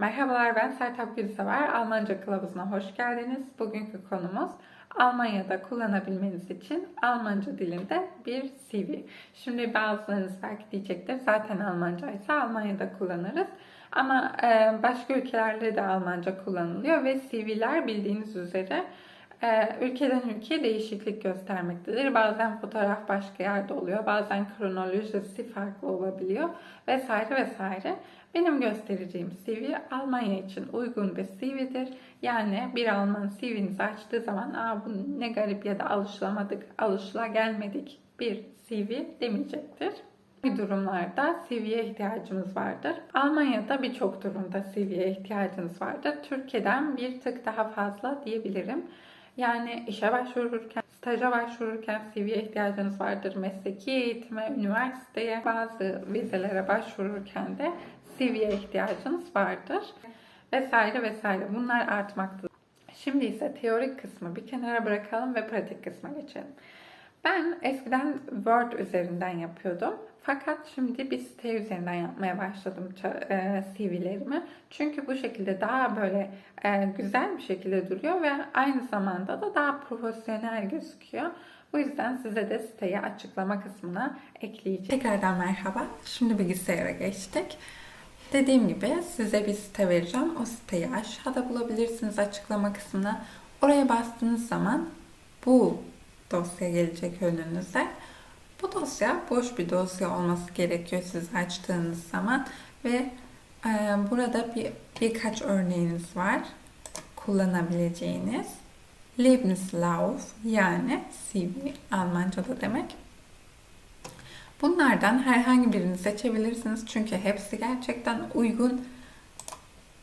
Merhabalar ben Sertap Gülsever. Almanca kılavuzuna hoş geldiniz. Bugünkü konumuz Almanya'da kullanabilmeniz için Almanca dilinde bir CV. Şimdi bazılarınız belki diyecektir zaten Almanca ise Almanya'da kullanırız. Ama başka ülkelerde de Almanca kullanılıyor ve CV'ler bildiğiniz üzere ülkeden ülkeye değişiklik göstermektedir. Bazen fotoğraf başka yerde oluyor, bazen kronolojisi farklı olabiliyor vesaire vesaire. Benim göstereceğim CV Almanya için uygun bir CV'dir. Yani bir Alman CV'nizi açtığı zaman Aa, bu ne garip ya da alışılamadık, alışıla gelmedik bir CV demeyecektir. Bir durumlarda CV'ye ihtiyacımız vardır. Almanya'da birçok durumda CV'ye ihtiyacınız vardır. Türkiye'den bir tık daha fazla diyebilirim. Yani işe başvururken, staja başvururken CV'ye ihtiyacınız vardır. Mesleki eğitime, üniversiteye, bazı vizelere başvururken de CV'ye ihtiyacınız vardır. Vesaire vesaire. Bunlar artmaktadır. Şimdi ise teorik kısmı bir kenara bırakalım ve pratik kısma geçelim. Ben eskiden Word üzerinden yapıyordum. Fakat şimdi bir site üzerinden yapmaya başladım e, CV'lerimi. Çünkü bu şekilde daha böyle e, güzel bir şekilde duruyor ve aynı zamanda da daha profesyonel gözüküyor. Bu yüzden size de siteyi açıklama kısmına ekleyeceğim. Tekrardan merhaba. Şimdi bilgisayara geçtik. Dediğim gibi size bir site vereceğim. O siteyi aşağıda bulabilirsiniz açıklama kısmına. Oraya bastığınız zaman bu dosya gelecek önünüze. Bu dosya boş bir dosya olması gerekiyor siz açtığınız zaman ve e, burada bir birkaç örneğiniz var kullanabileceğiniz. Lebenslauf yani CV Almanca'da demek. Bunlardan herhangi birini seçebilirsiniz çünkü hepsi gerçekten uygun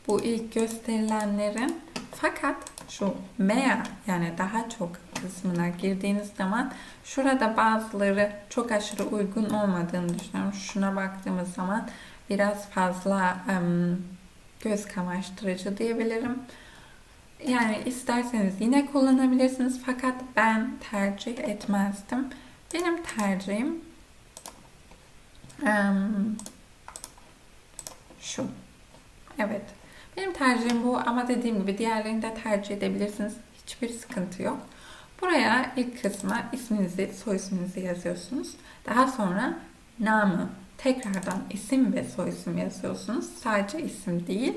bu ilk gösterilenlerin. Fakat şu mea yani daha çok kısmına girdiğiniz zaman şurada bazıları çok aşırı uygun olmadığını düşünüyorum. Şuna baktığımız zaman biraz fazla um, göz kamaştırıcı diyebilirim. Yani isterseniz yine kullanabilirsiniz fakat ben tercih etmezdim. Benim tercihim um, şu. Evet. Benim tercihim bu ama dediğim gibi diğerlerini de tercih edebilirsiniz. Hiçbir sıkıntı yok. Buraya ilk kısma isminizi, soy isminizi yazıyorsunuz. Daha sonra namı, tekrardan isim ve soy isim yazıyorsunuz. Sadece isim değil.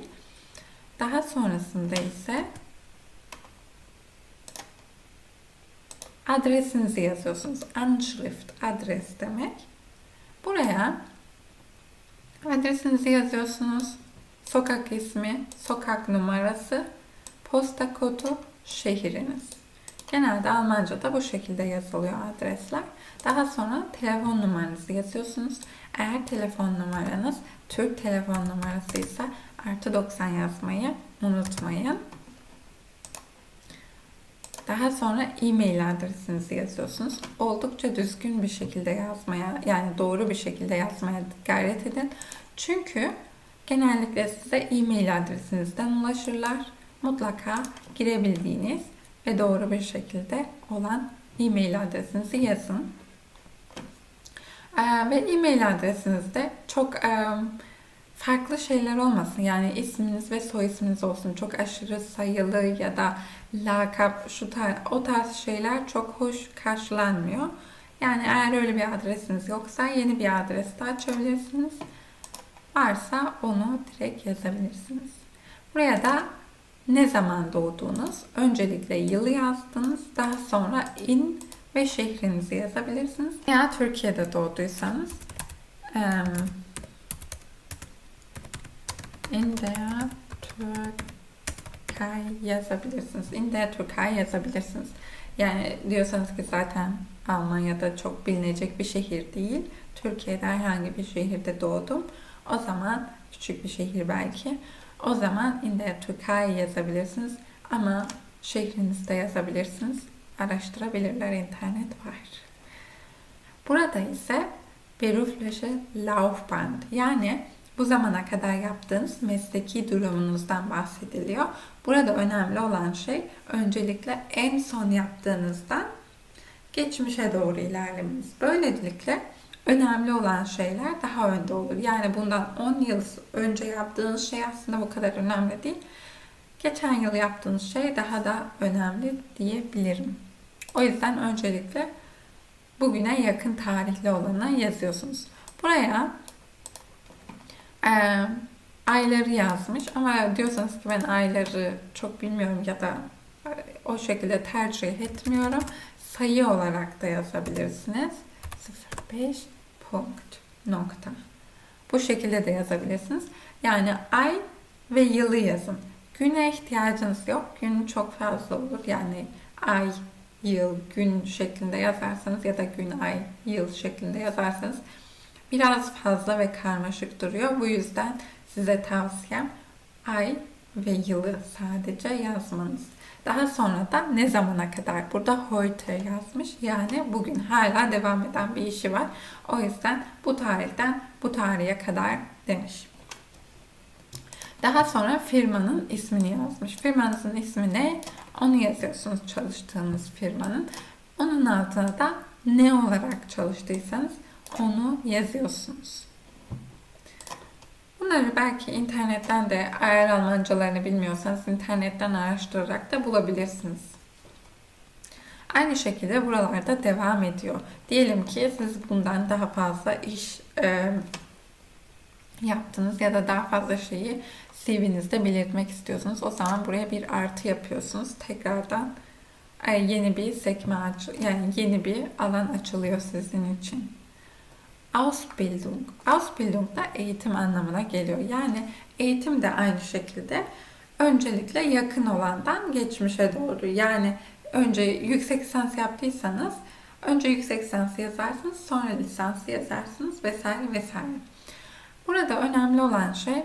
Daha sonrasında ise adresinizi yazıyorsunuz. Anschrift, adres demek. Buraya adresinizi yazıyorsunuz. Sokak ismi, sokak numarası, posta kodu, şehriniz. Genelde Almanca'da bu şekilde yazılıyor adresler. Daha sonra telefon numaranızı yazıyorsunuz. Eğer telefon numaranız Türk telefon numarası ise artı 90 yazmayı unutmayın. Daha sonra e-mail adresinizi yazıyorsunuz. Oldukça düzgün bir şekilde yazmaya yani doğru bir şekilde yazmaya gayret edin. Çünkü genellikle size e-mail adresinizden ulaşırlar. Mutlaka girebildiğiniz ve doğru bir şekilde olan e-mail adresinizi yazın. Ee, ve e-mail adresinizde çok e, farklı şeyler olmasın. Yani isminiz ve soy isminiz olsun. Çok aşırı sayılı ya da lakap şu tarz, o tarz şeyler çok hoş karşılanmıyor. Yani eğer öyle bir adresiniz yoksa yeni bir adres de açabilirsiniz. Varsa onu direkt yazabilirsiniz. Buraya da ne zaman doğduğunuz, öncelikle yılı yazdınız, daha sonra in ve şehrinizi yazabilirsiniz. Veya Türkiye'de doğduysanız in der Türkei yazabilirsiniz. In der Türkei yazabilirsiniz. Yani diyorsanız ki zaten Almanya'da çok bilinecek bir şehir değil. Türkiye'de herhangi bir şehirde doğdum. O zaman küçük bir şehir belki. O zaman in der Türkei yazabilirsiniz. Ama şehrinizde yazabilirsiniz. Araştırabilirler. internet var. Burada ise berufliche Laufbahn yani bu zamana kadar yaptığınız mesleki durumunuzdan bahsediliyor. Burada önemli olan şey öncelikle en son yaptığınızdan geçmişe doğru ilerlemeniz. Böylelikle önemli olan şeyler daha önde olur. Yani bundan 10 yıl önce yaptığınız şey aslında bu kadar önemli değil. Geçen yıl yaptığınız şey daha da önemli diyebilirim. O yüzden öncelikle bugüne yakın tarihli olanı yazıyorsunuz. Buraya e, ayları yazmış ama diyorsanız ki ben ayları çok bilmiyorum ya da o şekilde tercih etmiyorum. Sayı olarak da yazabilirsiniz. 05 punkt nokta. Bu şekilde de yazabilirsiniz. Yani ay ve yılı yazın. Güne ihtiyacınız yok. Gün çok fazla olur. Yani ay, yıl, gün şeklinde yazarsanız ya da gün, ay, yıl şeklinde yazarsanız biraz fazla ve karmaşık duruyor. Bu yüzden size tavsiyem ay ve yılı sadece yazmanız. Daha sonra da ne zamana kadar burada heute yazmış. Yani bugün hala devam eden bir işi var. O yüzden bu tarihten bu tarihe kadar demiş. Daha sonra firmanın ismini yazmış. Firmanızın ismi ne? Onu yazıyorsunuz çalıştığınız firmanın. Onun altına da ne olarak çalıştıysanız onu yazıyorsunuz. Bunları belki internetten de eğer Almancalarını bilmiyorsanız internetten araştırarak da bulabilirsiniz. Aynı şekilde buralarda devam ediyor. Diyelim ki siz bundan daha fazla iş e, yaptınız ya da daha fazla şeyi CV'nizde belirtmek istiyorsunuz. O zaman buraya bir artı yapıyorsunuz. Tekrardan e, yeni bir sekme aç yani yeni bir alan açılıyor sizin için. Ausbildung. Ausbildung da eğitim anlamına geliyor. Yani eğitim de aynı şekilde öncelikle yakın olandan geçmişe doğru. Yani önce yüksek lisans yaptıysanız önce yüksek lisans yazarsınız, sonra lisansı yazarsınız vesaire vesaire. Burada önemli olan şey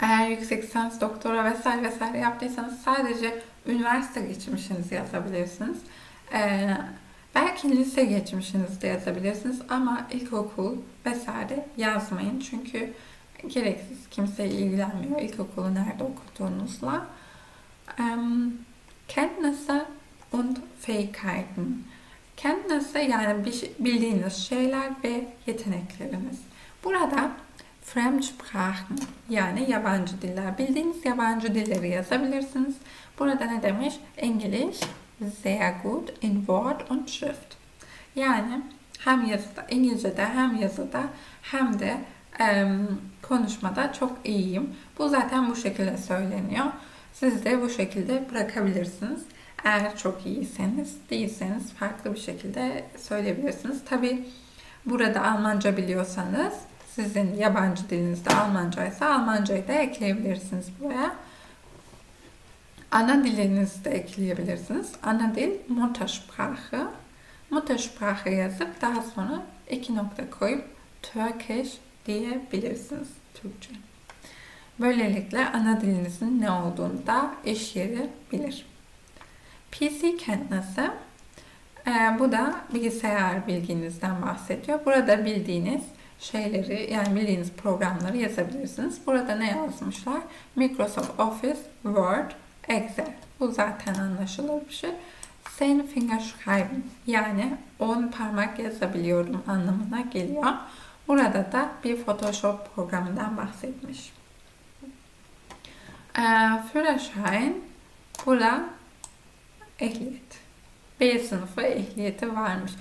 eğer yüksek lisans, doktora vesaire vesaire yaptıysanız sadece üniversite geçmişinizi yazabilirsiniz. Ee, belki lise geçmişinizi de yazabilirsiniz ama ilkokul vesaire yazmayın. Çünkü gereksiz kimse ilgilenmiyor ilkokulu nerede okuduğunuzla. Ähm, Kenntnisse und Fähigkeiten. Kenntnisse yani bildiğiniz şeyler ve yetenekleriniz. Burada Fremdsprachen yani yabancı diller. Bildiğiniz yabancı dilleri yazabilirsiniz. Burada ne demiş? English sehr gut in Wort und Schrift. Yani hem yazıda, İngilizce'de hem yazıda hem de e, konuşmada çok iyiyim. Bu zaten bu şekilde söyleniyor. Siz de bu şekilde bırakabilirsiniz. Eğer çok iyiyseniz, değilseniz farklı bir şekilde söyleyebilirsiniz. Tabi burada Almanca biliyorsanız sizin yabancı dilinizde Almanca ise Almancayı da ekleyebilirsiniz buraya. Ana dilinizi de ekleyebilirsiniz. Ana dil Muttersprache. Muttersprache yazıp daha sonra iki nokta koyup Turkish diyebilirsiniz. Türkçe. Böylelikle ana dilinizin ne olduğunu da iş yeri bilir. PC kendisi e, bu da bilgisayar bilginizden bahsediyor. Burada bildiğiniz şeyleri yani bildiğiniz programları yazabilirsiniz. Burada ne yazmışlar? Microsoft Office, Word, Excel. Bu zaten anlaşılır bir şey. Zehn Finger schreiben yani 10 parmak yazabiliyorum anlamına geliyor. Burada da bir Photoshop programından bahsetmiş. Ee, Führerschein burada ehliyet. B sınıfı ehliyeti varmış.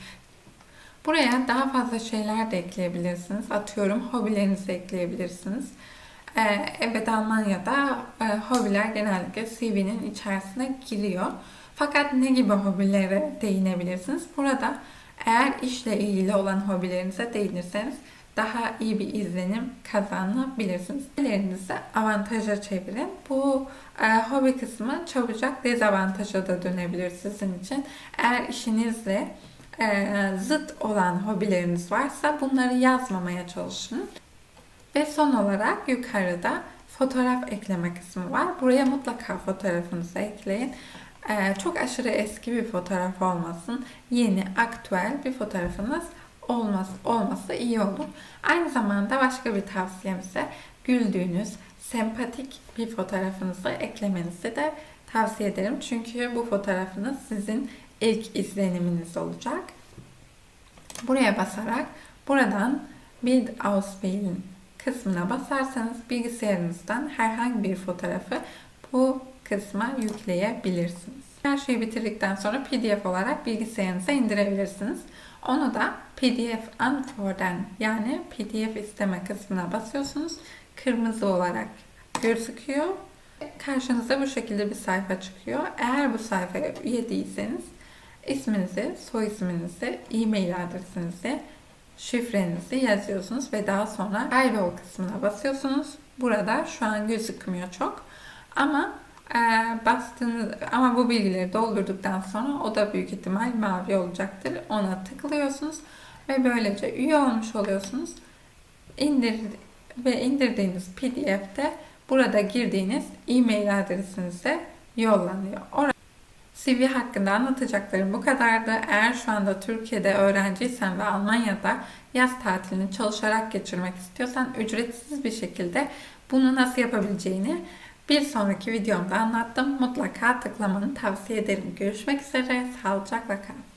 Buraya daha fazla şeyler de ekleyebilirsiniz. Atıyorum hobilerinizi ekleyebilirsiniz. Ee, evet Almanya'da e, hobiler genellikle CV'nin içerisine giriyor. Fakat ne gibi hobilere değinebilirsiniz? Burada eğer işle ilgili olan hobilerinize değinirseniz daha iyi bir izlenim kazanabilirsiniz. Hobilerinizi avantaja çevirin. Bu e, hobi kısmı çabucak dezavantaja da dönebilir sizin için. Eğer işinizle e, zıt olan hobileriniz varsa bunları yazmamaya çalışın. Ve son olarak yukarıda fotoğraf ekleme kısmı var. Buraya mutlaka fotoğrafınızı ekleyin. Ee, çok aşırı eski bir fotoğraf olmasın. Yeni, aktüel bir fotoğrafınız olmaz, olması iyi olur. Aynı zamanda başka bir tavsiyem ise güldüğünüz, sempatik bir fotoğrafınızı eklemenizi de tavsiye ederim. Çünkü bu fotoğrafınız sizin ilk izleniminiz olacak. Buraya basarak buradan Bild Auswählen kısmına basarsanız bilgisayarınızdan herhangi bir fotoğrafı bu kısma yükleyebilirsiniz. Her şeyi bitirdikten sonra PDF olarak bilgisayarınıza indirebilirsiniz. Onu da PDF Antworten yani PDF isteme kısmına basıyorsunuz. Kırmızı olarak gözüküyor. Karşınıza bu şekilde bir sayfa çıkıyor. Eğer bu sayfaya üye değilseniz isminizi, soy isminizi, e-mail adresinizi, şifrenizi yazıyorsunuz ve daha sonra kaydol kısmına basıyorsunuz. Burada şu an gözükmüyor çok. Ama e, bastığınız ama bu bilgileri doldurduktan sonra o da büyük ihtimal mavi olacaktır. Ona tıklıyorsunuz ve böylece üye olmuş oluyorsunuz. İndir ve indirdiğiniz PDF'de burada girdiğiniz e-mail adresinize yollanıyor. Orada CV hakkında anlatacaklarım bu kadardı. Eğer şu anda Türkiye'de öğrenciysen ve Almanya'da yaz tatilini çalışarak geçirmek istiyorsan ücretsiz bir şekilde bunu nasıl yapabileceğini bir sonraki videomda anlattım. Mutlaka tıklamanı tavsiye ederim. Görüşmek üzere. Sağlıcakla kalın.